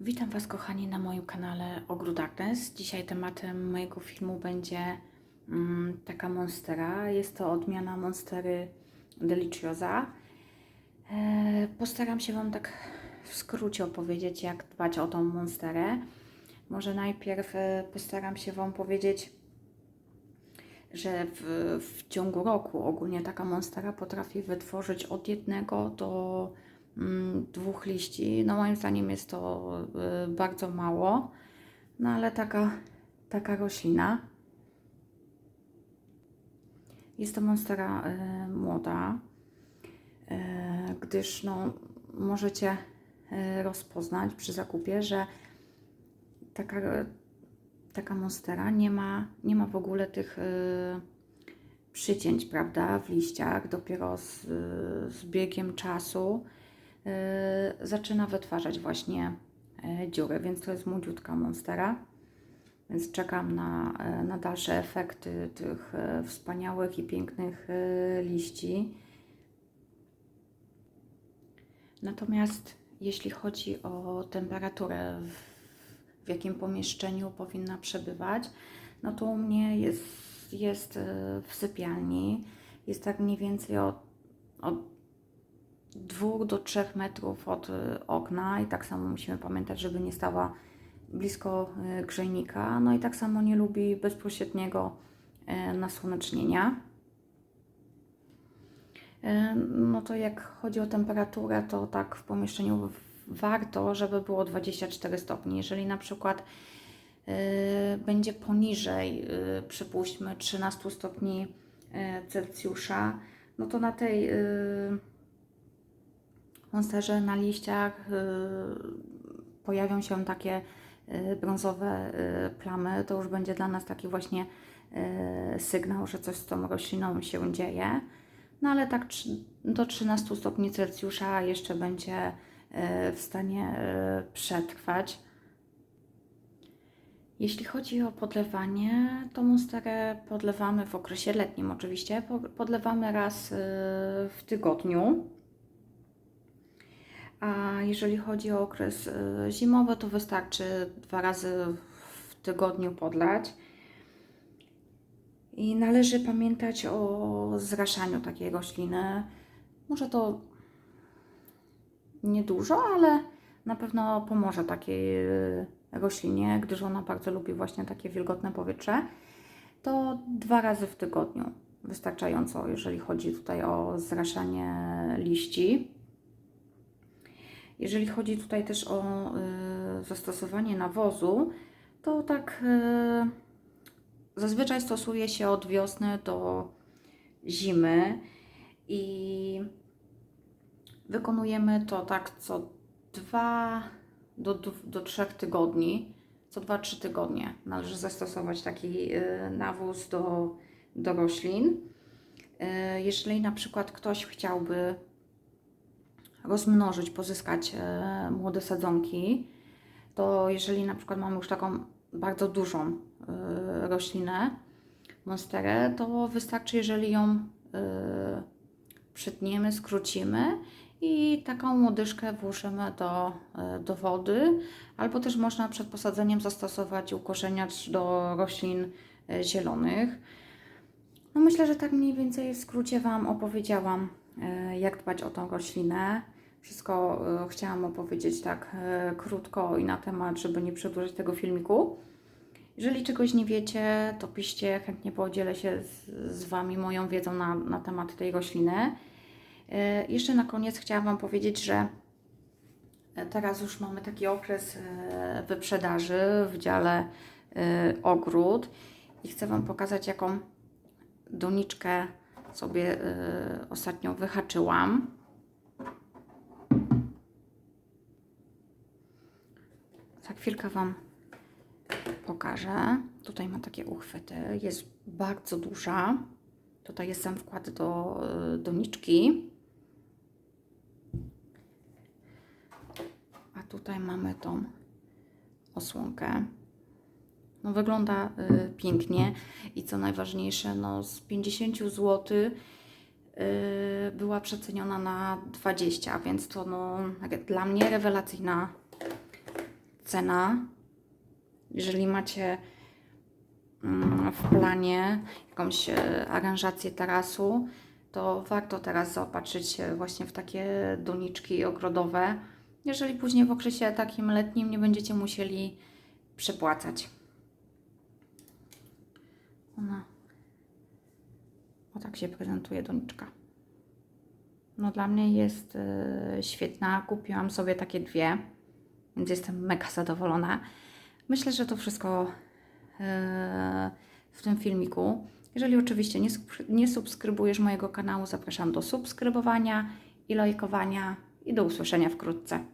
Witam Was, kochani, na moim kanale Ogród Agnes. Dzisiaj tematem mojego filmu będzie mm, taka monstera. Jest to odmiana monstery Deliciosa. E, postaram się Wam tak w skrócie opowiedzieć, jak dbać o tą monsterę. Może najpierw e, postaram się Wam powiedzieć, że w, w ciągu roku ogólnie taka monstera potrafi wytworzyć od jednego do dwóch liści. No moim zdaniem jest to y, bardzo mało, no ale taka, taka roślina. Jest to monstera y, młoda, y, gdyż no, możecie rozpoznać przy zakupie, że taka, taka monstera nie ma, nie ma w ogóle tych przycięć, prawda, w liściach. Dopiero z, z biegiem czasu zaczyna wytwarzać właśnie y, dziury, więc to jest młodziutka monstera. Więc czekam na, y, na dalsze efekty tych y, wspaniałych i pięknych y, liści. Natomiast jeśli chodzi o temperaturę, w, w jakim pomieszczeniu powinna przebywać, no to u mnie jest, jest y, w sypialni. Jest tak mniej więcej od, od 2 do 3 metrów od y, okna i tak samo musimy pamiętać, żeby nie stała blisko y, grzejnika. No i tak samo nie lubi bezpośredniego y, nasłonecznienia. No to jak chodzi o temperaturę, to tak w pomieszczeniu warto, żeby było 24 stopni. Jeżeli na przykład będzie poniżej, przypuśćmy 13 stopni Celsjusza, no to na tej monsterze na liściach y, pojawią się takie y, brązowe y, plamy. To już będzie dla nas taki właśnie sygnał, że coś z tą rośliną się dzieje. No ale tak do 13 stopni Celsjusza jeszcze będzie w stanie przetrwać. Jeśli chodzi o podlewanie, to monsterę podlewamy w okresie letnim oczywiście. Po- Podlewamy raz w tygodniu. A jeżeli chodzi o okres y, zimowy, to wystarczy dwa razy w tygodniu podlać. I należy pamiętać o zraszaniu takiej rośliny. Może to niedużo, ale na pewno pomoże takiej y, roślinie, gdyż ona bardzo lubi właśnie takie wilgotne powietrze. To dwa razy w tygodniu wystarczająco, jeżeli chodzi tutaj o zraszanie liści. Jeżeli chodzi tutaj też o y, zastosowanie nawozu, to tak y, zazwyczaj stosuje się od wiosny do zimy i wykonujemy to tak co dwa do, dw- do trzech tygodni. Co 2-3 tygodnie należy zastosować taki y, nawóz do, do roślin. Jeżeli na przykład ktoś chciałby rozmnożyć, pozyskać e, młode sadzonki, to jeżeli na przykład mamy już taką bardzo dużą e, roślinę, monsterę, to wystarczy, jeżeli ją e, przytniemy, skrócimy i taką łodyżkę włożymy do, do wody, albo też można przed posadzeniem zastosować ukorzeniacz do roślin zielonych. No myślę, że tak mniej więcej w skrócie Wam opowiedziałam, jak dbać o tą roślinę. Wszystko e, chciałam opowiedzieć tak e, krótko i na temat, żeby nie przedłużać tego filmiku. Jeżeli czegoś nie wiecie, to piszcie, chętnie podzielę się z, z Wami moją wiedzą na, na temat tej rośliny. E, Jeszcze na koniec chciałam Wam powiedzieć, że teraz już mamy taki okres wyprzedaży w dziale ogród i chcę Wam pokazać, jaką doniczkę sobie ostatnio wyhaczyłam. Za chwilkę Wam pokażę. Tutaj ma takie uchwyty. Jest bardzo duża. Tutaj jest sam wkład do y, doniczki. A tutaj mamy tą osłonkę. No, wygląda y, pięknie i co najważniejsze, no, z 50 zł y, była przeceniona na 20, więc to no, dla mnie rewelacyjna cena. Jeżeli macie mm, w planie jakąś e, aranżację tarasu, to warto teraz zaopatrzyć się właśnie w takie doniczki ogrodowe. Jeżeli później w okresie takim letnim nie będziecie musieli przepłacać. Ona. O tak się prezentuje doniczka. No dla mnie jest e, świetna. Kupiłam sobie takie dwie, więc jestem mega zadowolona. Myślę, że to wszystko e, w tym filmiku. Jeżeli oczywiście nie, subskry- nie subskrybujesz mojego kanału, zapraszam do subskrybowania i lajkowania i do usłyszenia wkrótce.